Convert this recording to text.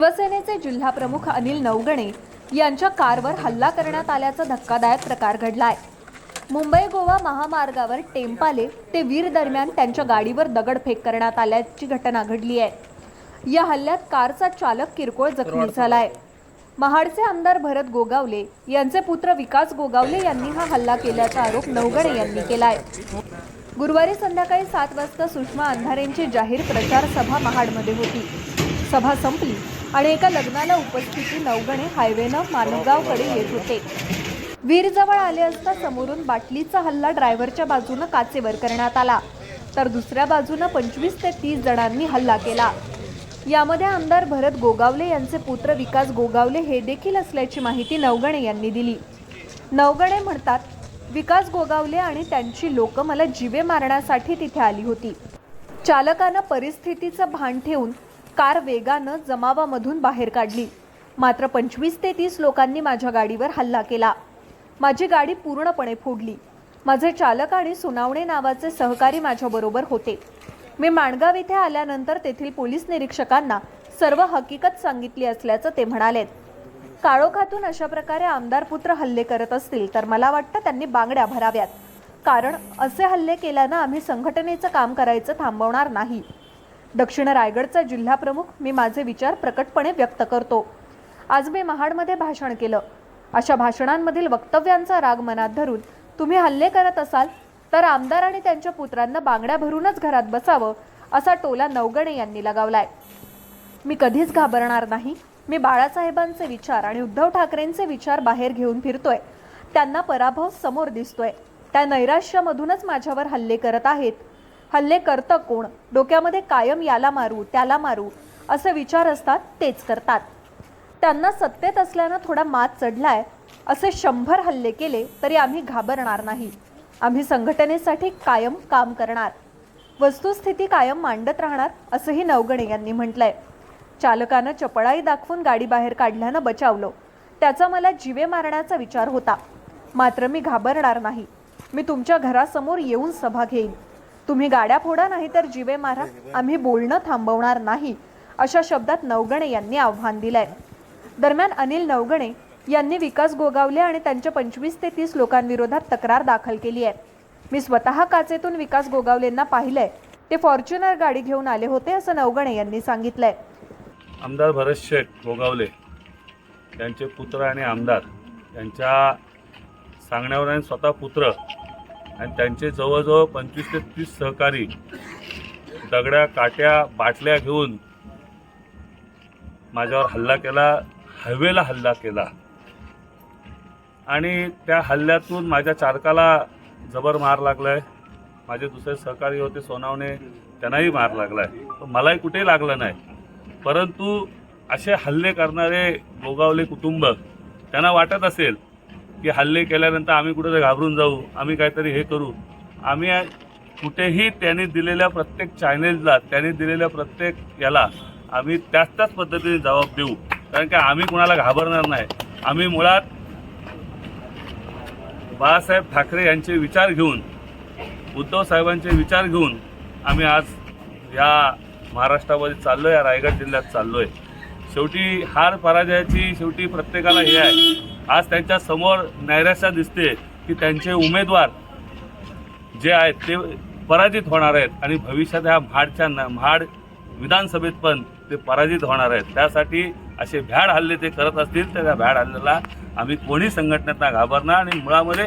शिवसेनेचे जिल्हाप्रमुख अनिल नवगणे यांच्या कारवर हल्ला करण्यात आल्याचा धक्कादायक प्रकार घडलाय. मुंबई गोवा महामार्गावर टेम्पाले ते वीर दरम्यान त्यांच्या गाडीवर दगडफेक करण्यात आल्याची घटना घडली आहे. या हल्ल्यात कारचा चालक किरकोळ जखमी झालाय. महाडचे आमदार भरत गोगावले यांचे पुत्र विकास गोगावले यांनी हा हल्ला केल्याचा आरोप नवगणे यांनी केलाय. गुरुवारी संध्याकाळी सात वाजता सुषमा अंधारेंची जाहीर प्रचार सभा महाडमध्ये होती. सभा संपली. आणि एका लग्नाला उपस्थिती नवगणे हायवेनं मानगावकडे येत होते. वीरजवळ आले असता समोरून बाटलीचा हल्ला ड्रायव्हरच्या बाजूनं काचेवर करण्यात आला. तर दुसऱ्या बाजूनं पंचवीस ते तीस जणांनी हल्ला केला. यामध्ये आमदार भरत गोगावले यांचे पुत्र विकास गोगावले हे देखील असल्याची माहिती नवगणे यांनी दिली. नवगणे म्हणतात विकास गोगावले आणि त्यांची लोक मला जिवे मारण्यासाठी तिथे आली होती. चालकानं परिस्थितीचं भान ठेवून कार वेगानं जमावामधून बाहेर काढली. मात्र पंचवीस ते तीस लोकांनी माझ्या गाडीवर हल्ला केला. माझी गाडी पूर्णपणे फोडली. माझे चालक आणि सुनावणे नावाचे सहकारी माझ्याबरोबर होते. मी माणगाव इथे आल्यानंतर तेथील पोलीस निरीक्षकांना सर्व हकीकत सांगितली असल्याचं ते म्हणालेत. काळोखातून अशा प्रकारे आमदार पुत्र हल्ले करत असतील तर मला वाटतं त्यांनी बांगड्या भराव्यात. कारण असे हल्ले केल्यानं आम्ही संघटनेचं काम करायचं थांबवणार नाही. दक्षिण रायगडचा जिल्हाप्रमुख मी माझे विचार प्रकटपणे व्यक्त करतो. आज मी महाडमध्ये भाषण केलं. अशा भाषणांमधील वक्तव्यांचा राग मनात धरून तुम्ही हल्ले करत असाल तर आमदार आणि त्यांच्या पुत्रांना बांगड्या भरूनच घरात बसावं असा टोला नवगणे यांनी लगावलाय. मी कधीच घाबरणार नाही. मी बाळासाहेबांचे विचार आणि उद्धव ठाकरेंचे विचार बाहेर घेऊन फिरतोय. त्यांना पराभव समोर दिसतोय. त्या नैराश्यामधूनच माझ्यावर हल्ले करत आहेत. हल्ले करतं कोण? डोक्यामध्ये कायम याला मारू त्याला मारू असे विचार असतात तेच करतात. त्यांना सत्तेत असल्यानं थोडा मात चढलाय असे शंभर हल्ले केले तरी आम्ही घाबरणार नाही. आम्ही संघटनेसाठी कायम काम करणार. वस्तुस्थिती कायम मांडत राहणार असंही नवगणे यांनी म्हटलंय. चालकानं चपळाई दाखवून गाडी बाहेर काढल्यानं बचावलं. त्याचा मला जीवे मारण्याचा विचार होता. मात्र मी घाबरणार नाही. मी तुमच्या घरासमोर येऊन सभा घेईन. तुम्ही गाड्या फोडा नाही तर जिवे मारा. आम्ही बोलणं थांबवणार नाही अशा शब्दात नवगणे यांनी आव्हान दिलंय. दरम्यान अनिल नवगणे यांनी विकास गोगावले आणि त्यांच्या पंचवीस ते तीस लोकांविरोधात तक्रार दाखल केली आहे. मी स्वतः काचेतून विकास गोगावलेंना पाहिलंय. ते फॉर्च्युनर गाडी घेऊन आले होते असं नवगणे यांनी सांगितलंय. आमदार भरत शेठ गोगावले त्यांचे पुत्र आणि आमदार यांच्या सांगण्यावर आणि स्वतः पुत्र आणि त्यांचे जवळजवळ पंचवीस ते तीस सहकारी दगड्या काट्या बाटल्या घेऊन माझ्यावर हल्ला केला हवेला हल्ला केला. आणि त्या हल्ल्यातून माझ्या चालकाला जबर मार लागलाय. माझे दुसरे सहकारी होते सोनावणे त्यांनाही मार लागलाय. आहे मलाही कुठेही लागलं नाही. परंतु असे हल्ले करणारे गोगावले कुटुंब त्यांना वाटत असेल की हल्ले केल्यानंतर आम्ही कुठं घाबरून जाऊ आम्ही काहीतरी हे करू. आम्ही कुठेही त्यांनी दिलेल्या प्रत्येक चॅनेलला त्यांनी दिलेल्या प्रत्येक याला आम्ही त्याच त्याच पद्धतीने जबाब देऊ. कारण की आम्ही कुणाला घाबरणार नाही. आम्ही मुळात बाळासाहेब ठाकरे यांचे विचार घेऊन उद्धव साहेबांचे विचार घेऊन आम्ही आज या महाराष्ट्रामध्ये चाललो आहे या रायगड जिल्ह्यात चाललो आहे शेवटी हार पराजयाची शेवटी प्रत्येकाला हे आहे. आज त्यांच्यासमोर नैराश्या दिसते की त्यांचे उमेदवार जे आहेत ते पराजित होणार आहेत आणि भविष्यात ह्या म्हाडच्या न म्हाड विधानसभेत पण ते पराजित होणार आहेत. त्यासाठी असे भ्याड हल्ले ते करत असतील तर त्या भ्याड हल्ल्याला आम्ही कोणी संघटनेतना घाबरणार आणि मुळामध्ये